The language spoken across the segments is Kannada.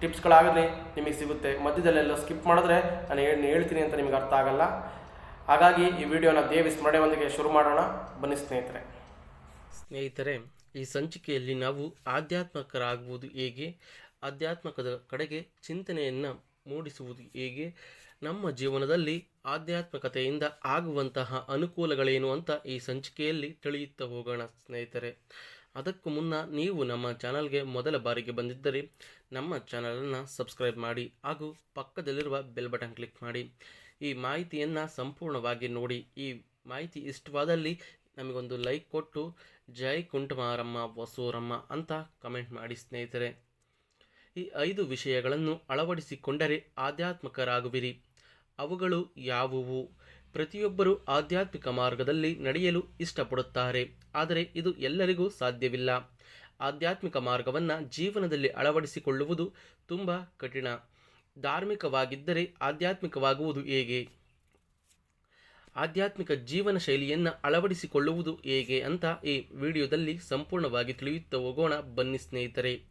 ಟಿಪ್ಸ್ಗಳಾಗಲಿ ನಿಮಗೆ ಸಿಗುತ್ತೆ. ಮಧ್ಯದಲ್ಲೆಲ್ಲ ಸ್ಕಿಪ್ ಮಾಡಿದ್ರೆ ನಾನು ಏನು ಹೇಳ್ತೀನಿ ಅಂತ ನಿಮಗೆ ಅರ್ಥ ಆಗಲ್ಲ. ಹಾಗಾಗಿ ಈ ವಿಡಿಯೋನ ದೇವಿ ಸ್ಮರಣೆಯೊಂದಿಗೆ ಶುರು ಮಾಡೋಣ. ಬನ್ನಿ ಸ್ನೇಹಿತರೆ. ಸ್ನೇಹಿತರೆ, ಈ ಸಂಚಿಕೆಯಲ್ಲಿ ನಾವು ಆಧ್ಯಾತ್ಮಕರಾಗುವುದು ಹೇಗೆ? ಆಧ್ಯಾತ್ಮಕದ ಕಡೆಗೆ ಚಿಂತನೆಯನ್ನು ಮೂಡಿಸುವುದು ಹೇಗೆ? ನಮ್ಮ ಜೀವನದಲ್ಲಿ ಆಧ್ಯಾತ್ಮಿಕತೆಯಿಂದ ಆಗುವಂತಹ ಅನುಕೂಲಗಳೇನು ಅಂತ ಈ ಸಂಚಿಕೆಯಲ್ಲಿ ತಿಳಿಯುತ್ತಾ ಹೋಗೋಣ ಸ್ನೇಹಿತರೆ. ಅದಕ್ಕೂ ಮುನ್ನ ನೀವು ನಮ್ಮ ಚಾನಲ್ಗೆ ಮೊದಲ ಬಾರಿಗೆ ಬಂದಿದ್ದರೆ ನಮ್ಮ ಚಾನಲನ್ನು ಸಬ್ಸ್ಕ್ರೈಬ್ ಮಾಡಿ ಹಾಗೂ ಪಕ್ಕದಲ್ಲಿರುವ ಬೆಲ್ ಬಟನ್ ಕ್ಲಿಕ್ ಮಾಡಿ. ಈ ಮಾಹಿತಿಯನ್ನು ಸಂಪೂರ್ಣವಾಗಿ ನೋಡಿ. ಈ ಮಾಹಿತಿ ಇಷ್ಟವಾದಲ್ಲಿ ನಮಗೊಂದು ಲೈಕ್ ಕೊಟ್ಟು ಜೈ ಕುಂಟಮಾರಮ್ಮ ವಸೂರಮ್ಮ ಅಂತ ಕಮೆಂಟ್ ಮಾಡಿ ಸ್ನೇಹಿತರೆ. ಈ ಐದು ವಿಷಯಗಳನ್ನು ಅಳವಡಿಸಿಕೊಂಡರೆ ಆಧ್ಯಾತ್ಮಕರಾಗುವಿರಿ. ಅವುಗಳು ಯಾವುವು? ಪ್ರತಿಯೊಬ್ಬರು ಆಧ್ಯಾತ್ಮಿಕ ಮಾರ್ಗದಲ್ಲಿ ನಡೆಯಲು ಇಷ್ಟಪಡುತ್ತಾರೆ. ಆದರೆ ಇದು ಎಲ್ಲರಿಗೂ ಸಾಧ್ಯವಿಲ್ಲ. ಆಧ್ಯಾತ್ಮಿಕ ಮಾರ್ಗವನ್ನು ಜೀವನದಲ್ಲಿ ಅಳವಡಿಸಿಕೊಳ್ಳುವುದು ತುಂಬ ಕಠಿಣ. ಧಾರ್ಮಿಕವಾಗಿದ್ದರೆ ಆಧ್ಯಾತ್ಮಿಕವಾಗುವುದು ಹೇಗೆ? ಆಧ್ಯಾತ್ಮಿಕ ಜೀವನ ಶೈಲಿಯನ್ನು ಅಳವಡಿಸಿಕೊಳ್ಳುವುದು ಹೇಗೆ ಅಂತ ಈ ವಿಡಿಯೋದಲ್ಲಿ ಸಂಪೂರ್ಣವಾಗಿ ತಿಳಿಯುತ್ತಾ ಹೋಗೋಣ ಬನ್ನಿ ಸ್ನೇಹಿತರೆ.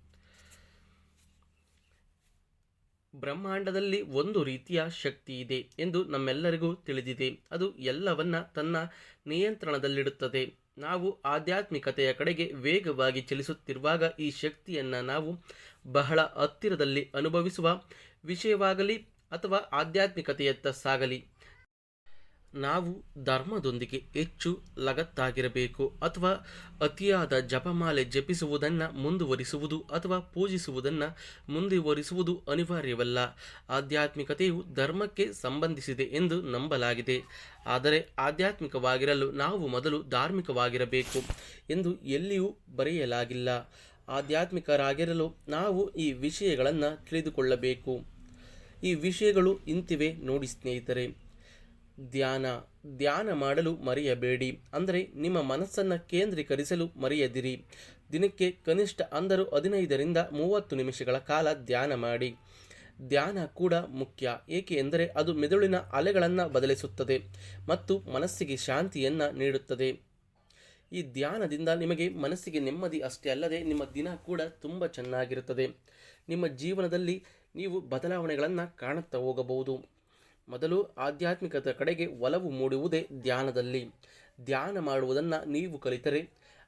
ಬ್ರಹ್ಮಾಂಡದಲ್ಲಿ ಒಂದು ರೀತಿಯ ಶಕ್ತಿ ಇದೆ ಎಂದು ನಮ್ಮೆಲ್ಲರಿಗೂ ತಿಳಿದಿದೆ. ಅದು ಎಲ್ಲವನ್ನ ತನ್ನ ನಿಯಂತ್ರಣದಲ್ಲಿಡುತ್ತದೆ. ನಾವು ಆಧ್ಯಾತ್ಮಿಕತೆಯ ಕಡೆಗೆ ವೇಗವಾಗಿ ಚಲಿಸುತ್ತಿರುವಾಗ ಈ ಶಕ್ತಿಯನ್ನು ನಾವು ಬಹಳ ಹತ್ತಿರದಲ್ಲಿ ಅನುಭವಿಸುವ ವಿಷಯವಾಗಲಿ ಅಥವಾ ಆಧ್ಯಾತ್ಮಿಕತೆಯತ್ತ ಸಾಗಲಿ. ನಾವು ಧರ್ಮದೊಂದಿಗೆ ಹೆಚ್ಚು ಲಗತ್ತಾಗಿರಬೇಕು ಅಥವಾ ಅತಿಯಾದ ಜಪಮಾಲೆ ಜಪಿಸುವುದನ್ನು ಮುಂದುವರಿಸುವುದು ಅಥವಾ ಪೂಜಿಸುವುದನ್ನು ಮುಂದುವರಿಸುವುದು ಅನಿವಾರ್ಯವಲ್ಲ. ಆಧ್ಯಾತ್ಮಿಕತೆಯು ಧರ್ಮಕ್ಕೆ ಸಂಬಂಧಿಸಿದೆ ಎಂದು ನಂಬಲಾಗಿದೆ. ಆದರೆ ಆಧ್ಯಾತ್ಮಿಕವಾಗಿರಲು ನಾವು ಮೊದಲು ಧಾರ್ಮಿಕವಾಗಿರಬೇಕು ಎಂದು ಎಲ್ಲಿಯೂ ಬರೆಯಲಾಗಿಲ್ಲ. ಆಧ್ಯಾತ್ಮಿಕರಾಗಿರಲು ನಾವು ಈ ವಿಷಯಗಳನ್ನು ತಿಳಿದುಕೊಳ್ಳಬೇಕು. ಈ ವಿಷಯಗಳು ಇಂತಿವೆ ನೋಡಿ ಸ್ನೇಹಿತರೆ. ಧ್ಯಾನ. ಧ್ಯಾನ ಮಾಡಲು ಮರೆಯಬೇಡಿ. ಅಂದರೆ ನಿಮ್ಮ ಮನಸ್ಸನ್ನು ಕೇಂದ್ರೀಕರಿಸಲು ಮರೆಯದಿರಿ. ದಿನಕ್ಕೆ ಕನಿಷ್ಠ ಅಂದರೂ ಹದಿನೈದರಿಂದ ಮೂವತ್ತು ನಿಮಿಷಗಳ ಕಾಲ ಧ್ಯಾನ ಮಾಡಿ. ಧ್ಯಾನ ಕೂಡ ಮುಖ್ಯ. ಏಕೆ ಎಂದರೆ ಅದು ಮೆದುಳಿನ ಅಲೆಗಳನ್ನು ಬದಲಿಸುತ್ತದೆ ಮತ್ತು ಮನಸ್ಸಿಗೆ ಶಾಂತಿಯನ್ನು ನೀಡುತ್ತದೆ. ಈ ಧ್ಯಾನದಿಂದ ನಿಮಗೆ ಮನಸ್ಸಿಗೆ ನೆಮ್ಮದಿ ಅಷ್ಟೇ ಅಲ್ಲದೆ ನಿಮ್ಮ ದಿನ ಕೂಡ ತುಂಬ ಚೆನ್ನಾಗಿರುತ್ತದೆ. ನಿಮ್ಮ ಜೀವನದಲ್ಲಿ ನೀವು ಬದಲಾವಣೆಗಳನ್ನು ಕಾಣುತ್ತಾ ಹೋಗಬಹುದು. ಮೊದಲು ಆಧ್ಯಾತ್ಮಿಕತೆ ಕಡೆಗೆ ಒಲವು ಮೂಡುವುದೇ ಧ್ಯಾನದಲ್ಲಿ. ಧ್ಯಾನ ಮಾಡುವುದನ್ನು ನೀವು ಕಲಿತರೆ.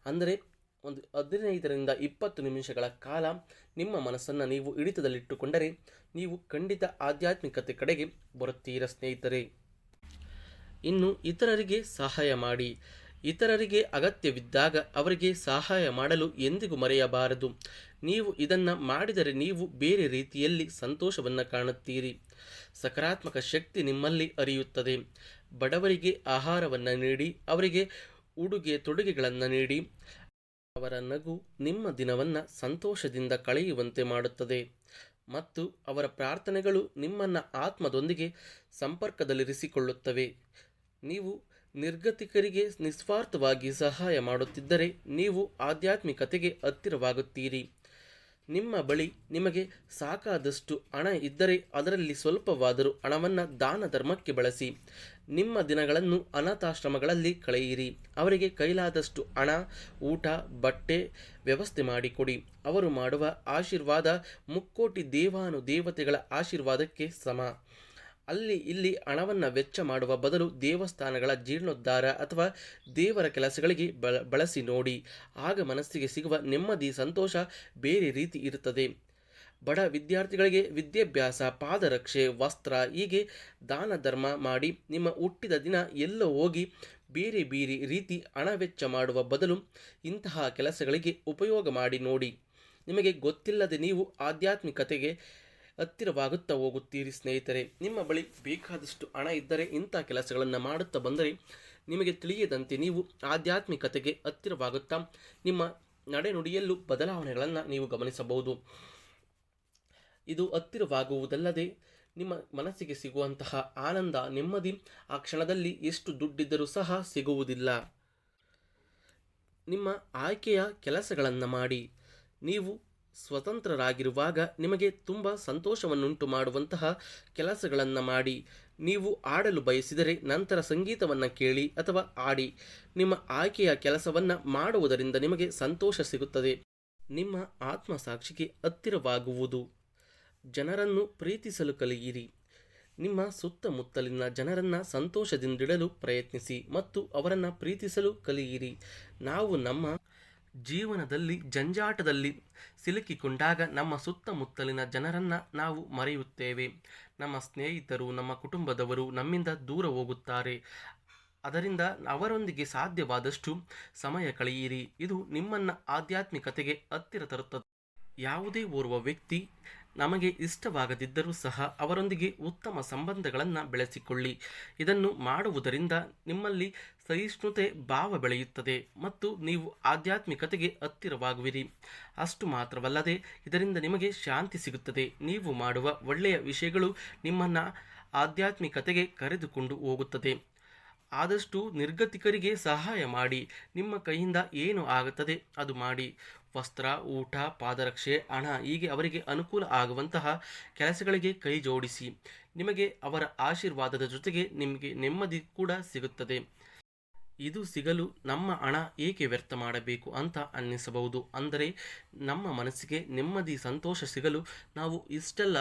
ಅಂದರೆ ಒಂದು ಹದಿನೈದರಿಂದ ಇಪ್ಪತ್ತು ನಿಮಿಷಗಳ ಕಾಲ ನಿಮ್ಮ ಮನಸ್ಸನ್ನು ನೀವು ಹಿಡಿತದಲ್ಲಿಟ್ಟುಕೊಂಡರೆ ನೀವು ಖಂಡಿತ ಆಧ್ಯಾತ್ಮಿಕತೆ ಕಡೆಗೆ ಬರುತ್ತೀರ ಸ್ನೇಹಿತರೆ. ಇನ್ನು ಇತರರಿಗೆ ಸಹಾಯ ಮಾಡಿ. ಇತರರಿಗೆ ಅಗತ್ಯವಿದ್ದಾಗ ಅವರಿಗೆ ಸಹಾಯ ಮಾಡಲು ಎಂದಿಗೂ ಮರೆಯಬಾರದು. ನೀವು ಇದನ್ನು ಮಾಡಿದರೆ ನೀವು ಬೇರೆ ರೀತಿಯಲ್ಲಿ ಸಂತೋಷವನ್ನು ಕಾಣುತ್ತೀರಿ. ಸಕಾರಾತ್ಮಕ ಶಕ್ತಿ ನಿಮ್ಮಲ್ಲಿ ಅರಿಯುತ್ತದೆ. ಬಡವರಿಗೆ ಆಹಾರವನ್ನು ನೀಡಿ, ಅವರಿಗೆ ಉಡುಗೆ ತೊಡುಗೆಗಳನ್ನು ನೀಡಿ, ಅವರ ನಗು ನಿಮ್ಮ ದಿನವನ್ನು ಸಂತೋಷದಿಂದ ಕಳೆಯುವಂತೆ ಮಾಡುತ್ತದೆ. ಮತ್ತು ಅವರ ಪ್ರಾರ್ಥನೆಗಳು ನಿಮ್ಮನ್ನು ಆತ್ಮದೊಂದಿಗೆ ಸಂಪರ್ಕದಲ್ಲಿರಿಸಿಕೊಳ್ಳುತ್ತವೆ. ನೀವು ನಿರ್ಗತಿಕರಿಗೆ ನಿಸ್ವಾರ್ಥವಾಗಿ ಸಹಾಯ ಮಾಡುತ್ತಿದ್ದರೆ ನೀವು ಆಧ್ಯಾತ್ಮಿಕತೆಗೆ ಹತ್ತಿರವಾಗುತ್ತೀರಿ. ನಿಮ್ಮ ಬಳಿ ನಿಮಗೆ ಸಾಕಾದಷ್ಟು ಹಣ ಇದ್ದರೆ ಅದರಲ್ಲಿ ಸ್ವಲ್ಪವಾದರೂ ಹಣವನ್ನು ದಾನ ಧರ್ಮಕ್ಕೆ ಬಳಸಿ, ನಿಮ್ಮ ದಿನಗಳನ್ನು ಅನಾಥಾಶ್ರಮಗಳಲ್ಲಿ ಕಳೆಯಿರಿ. ಅವರಿಗೆ ಕೈಲಾದಷ್ಟು ಹಣ, ಊಟ, ಬಟ್ಟೆ ವ್ಯವಸ್ಥೆ ಮಾಡಿಕೊಡಿ. ಅವರು ಮಾಡುವ ಆಶೀರ್ವಾದ ಮುಕ್ಕೋಟಿ ದೇವಾನು ದೇವತೆಗಳ ಆಶೀರ್ವಾದಕ್ಕೆ ಸಮ. ಅಲ್ಲಿ ಇಲ್ಲಿ ಹಣವನ್ನು ವೆಚ್ಚ ಮಾಡುವ ಬದಲು ದೇವಸ್ಥಾನಗಳ ಜೀರ್ಣೋದ್ಧಾರ ಅಥವಾ ದೇವರ ಕೆಲಸಗಳಿಗೆ ಬಳ, ಬಳಸಿ ನೋಡಿ. ಆಗ ಮನಸ್ಸಿಗೆ ಸಿಗುವ ನೆಮ್ಮದಿ, ಸಂತೋಷ ಬೇರೆ ರೀತಿ ಇರುತ್ತದೆ. ಬಡ ವಿದ್ಯಾರ್ಥಿಗಳಿಗೆ ವಿದ್ಯಾಭ್ಯಾಸ, ಪಾದರಕ್ಷೆ, ವಸ್ತ್ರ ಹೀಗೆ ದಾನ ಧರ್ಮ ಮಾಡಿ ನಿಮ್ಮ ಹುಟ್ಟಿದ ದಿನ ಎಲ್ಲೋ ಹೋಗಿ ಬೇರೆ ಬೇರೆ ರೀತಿ ಹಣ ವೆಚ್ಚ ಮಾಡುವ ಬದಲು ಇಂತಹ ಕೆಲಸಗಳಿಗೆ ಉಪಯೋಗ ಮಾಡಿ ನೋಡಿ. ನಿಮಗೆ ಗೊತ್ತಿಲ್ಲದೆ ನೀವು ಆಧ್ಯಾತ್ಮಿಕತೆಗೆ ಹತ್ತಿರವಾಗುತ್ತಾ ಹೋಗುತ್ತೀರಿ ಸ್ನೇಹಿತರೆ. ನಿಮ್ಮ ಬಳಿ ಬೇಕಾದಷ್ಟು ಹಣ ಇದ್ದರೆ ಇಂಥ ಕೆಲಸಗಳನ್ನು ಮಾಡುತ್ತಾ ಬಂದರೆ ನಿಮಗೆ ತಿಳಿಯದಂತೆ ನೀವು ಆಧ್ಯಾತ್ಮಿಕತೆಗೆ ಹತ್ತಿರವಾಗುತ್ತಾ ನಿಮ್ಮ ನಡೆನುಡಿಯಲ್ಲೂ ಬದಲಾವಣೆಗಳನ್ನು ನೀವು ಗಮನಿಸಬಹುದು. ಇದು ಹತ್ತಿರವಾಗುವುದಲ್ಲದೆ ನಿಮ್ಮ ಮನಸ್ಸಿಗೆ ಸಿಗುವಂತಹ ಆನಂದ, ನೆಮ್ಮದಿ ಆ ಕ್ಷಣದಲ್ಲಿ ಎಷ್ಟು ದುಡ್ಡಿದ್ದರೂ ಸಹ ಸಿಗುವುದಿಲ್ಲ. ನಿಮ್ಮ ಆಯ್ಕೆಯ ಕೆಲಸಗಳನ್ನು ಮಾಡಿ, ನೀವು ಸ್ವತಂತ್ರರಾಗಿರುವಾಗ ನಿಮಗೆ ತುಂಬ ಸಂತೋಷವನ್ನುಂಟು ಮಾಡುವಂತಹ ಕೆಲಸಗಳನ್ನು ಮಾಡಿ. ನೀವು ಆಡಲು ಬಯಸಿದರೆ ನಂತರ ಸಂಗೀತವನ್ನು ಕೇಳಿ ಅಥವಾ ಆಡಿ. ನಿಮ್ಮ ಆಯ್ಕೆಯ ಕೆಲಸವನ್ನು ಮಾಡುವುದರಿಂದ ನಿಮಗೆ ಸಂತೋಷ ಸಿಗುತ್ತದೆ. ನಿಮ್ಮ ಆತ್ಮಸಾಕ್ಷಿಗೆ ಹತ್ತಿರವಾಗುವುದು. ಜನರನ್ನು ಪ್ರೀತಿಸಲು ಕಲಿಯಿರಿ. ನಿಮ್ಮ ಸುತ್ತಮುತ್ತಲಿನ ಜನರನ್ನು ಸಂತೋಷದಿಂದಿಡಲು ಪ್ರಯತ್ನಿಸಿ ಮತ್ತು ಅವರನ್ನು ಪ್ರೀತಿಸಲು ಕಲಿಯಿರಿ. ನಾವು ನಮ್ಮ ಜೀವನದಲ್ಲಿ ಜಂಜಾಟದಲ್ಲಿ ಸಿಲುಕಿಕೊಂಡಾಗ ನಮ್ಮ ಸುತ್ತಮುತ್ತಲಿನ ಜನರನ್ನು ನಾವು ಮರೆಯುತ್ತೇವೆ. ನಮ್ಮ ಸ್ನೇಹಿತರು, ನಮ್ಮ ಕುಟುಂಬದವರು ನಮ್ಮಿಂದ ದೂರ ಹೋಗುತ್ತಾರೆ. ಅದರಿಂದ ಅವರೊಂದಿಗೆ ಸಾಧ್ಯವಾದಷ್ಟು ಸಮಯ ಕಳೆಯಿರಿ. ಇದು ನಿಮ್ಮನ್ನು ಆಧ್ಯಾತ್ಮಿಕತೆಗೆ ಹತ್ತಿರ ತರುತ್ತದೆ. ಯಾವುದೇ ಓರ್ವ ವ್ಯಕ್ತಿ ನಮಗೆ ಇಷ್ಟವಾಗದಿದ್ದರೂ ಸಹ ಅವರೊಂದಿಗೆ ಉತ್ತಮ ಸಂಬಂಧಗಳನ್ನು ಬೆಳೆಸಿಕೊಳ್ಳಿ. ಇದನ್ನು ಮಾಡುವುದರಿಂದ ನಿಮ್ಮಲ್ಲಿ ಸಹಿಷ್ಣುತೆ ಭಾವ ಬೆಳೆಯುತ್ತದೆ ಮತ್ತು ನೀವು ಆಧ್ಯಾತ್ಮಿಕತೆಗೆ ಹತ್ತಿರವಾಗುವಿರಿ. ಅಷ್ಟು ಮಾತ್ರವಲ್ಲದೆ ಇದರಿಂದ ನಿಮಗೆ ಶಾಂತಿ ಸಿಗುತ್ತದೆ. ನೀವು ಮಾಡುವ ಒಳ್ಳೆಯ ವಿಷಯಗಳು ನಿಮ್ಮನ್ನು ಆಧ್ಯಾತ್ಮಿಕತೆಗೆ ಕರೆದುಕೊಂಡು ಹೋಗುತ್ತದೆ. ಆದಷ್ಟು ನಿರ್ಗತಿಕರಿಗೆ ಸಹಾಯ ಮಾಡಿ. ನಿಮ್ಮ ಕೈಯಿಂದ ಏನು ಆಗುತ್ತದೆ ಅದು ಮಾಡಿ. ವಸ್ತ್ರ, ಊಟ, ಪಾದರಕ್ಷೆ, ಹಣ ಹೀಗೆ ಅವರಿಗೆ ಅನುಕೂಲ ಆಗುವಂತಹ ಕೆಲಸಗಳಿಗೆ ಕೈ ಜೋಡಿಸಿ. ನಿಮಗೆ ಅವರ ಆಶೀರ್ವಾದದ ಜೊತೆಗೆ ನಿಮಗೆ ನೆಮ್ಮದಿ ಕೂಡ ಸಿಗುತ್ತದೆ. ಇದು ಸಿಗಲು ನಮ್ಮ ಹಣ ಏಕೆ ವ್ಯರ್ಥ ಮಾಡಬೇಕು ಅಂತ ಅನ್ನಿಸಬಹುದು. ಅಂದರೆ ನಮ್ಮ ಮನಸ್ಸಿಗೆ ನೆಮ್ಮದಿ, ಸಂತೋಷ ಸಿಗಲು ನಾವು ಇಷ್ಟೆಲ್ಲ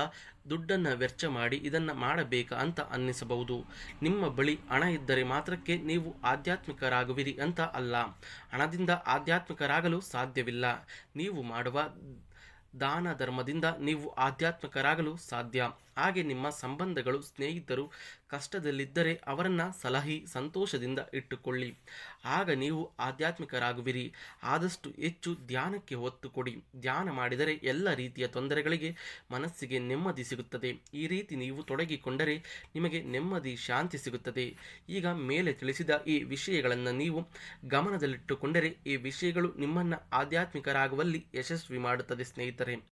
ದುಡ್ಡನ್ನು ವ್ಯರ್ಥ ಮಾಡಿ ಇದನ್ನು ಮಾಡಬೇಕಾ ಅಂತ ಅನ್ನಿಸಬಹುದು. ನಿಮ್ಮ ಬಳಿ ಹಣ ಇದ್ದರೆ ಮಾತ್ರಕ್ಕೆ ನೀವು ಆಧ್ಯಾತ್ಮಿಕರಾಗುವಿರಿ ಅಂತ ಅಲ್ಲ. ಹಣದಿಂದ ಆಧ್ಯಾತ್ಮಿಕರಾಗಲು ಸಾಧ್ಯವಿಲ್ಲ. ನೀವು ಮಾಡುವ ದಾನ ಧರ್ಮದಿಂದ ನೀವು ಆಧ್ಯಾತ್ಮಿಕರಾಗಲು ಸಾಧ್ಯ. ಹಾಗೆ ನಿಮ್ಮ ಸಂಬಂಧಗಳು, ಸ್ನೇಹಿತರು ಕಷ್ಟದಲ್ಲಿದ್ದರೆ ಅವರನ್ನು ಸಲಹಿ, ಸಂತೋಷದಿಂದ ಇಟ್ಟುಕೊಳ್ಳಿ. ಆಗ ನೀವು ಆಧ್ಯಾತ್ಮಿಕರಾಗುವಿರಿ. ಆದಷ್ಟು ಹೆಚ್ಚು ಧ್ಯಾನಕ್ಕೆ ಒತ್ತು ಕೊಡಿ ಧ್ಯಾನ ಮಾಡಿದರೆ ಎಲ್ಲ ರೀತಿಯ ತೊಂದರೆಗಳಿಗೆ ಮನಸ್ಸಿಗೆ ನೆಮ್ಮದಿ ಸಿಗುತ್ತದೆ. ಈ ರೀತಿ ನೀವು ತೊಡಗಿಕೊಂಡರೆ ನಿಮಗೆ ನೆಮ್ಮದಿ, ಶಾಂತಿ ಸಿಗುತ್ತದೆ. ಈಗ ಮೇಲೆ ತಿಳಿಸಿದ ಈ ವಿಷಯಗಳನ್ನು ನೀವು ಗಮನದಲ್ಲಿಟ್ಟುಕೊಂಡರೆ ಈ ವಿಷಯಗಳು ನಿಮ್ಮನ್ನು ಆಧ್ಯಾತ್ಮಿಕರಾಗುವಲ್ಲಿ ಯಶಸ್ವಿ ಮಾಡುತ್ತದೆ ಸ್ನೇಹಿತರೆ. تريم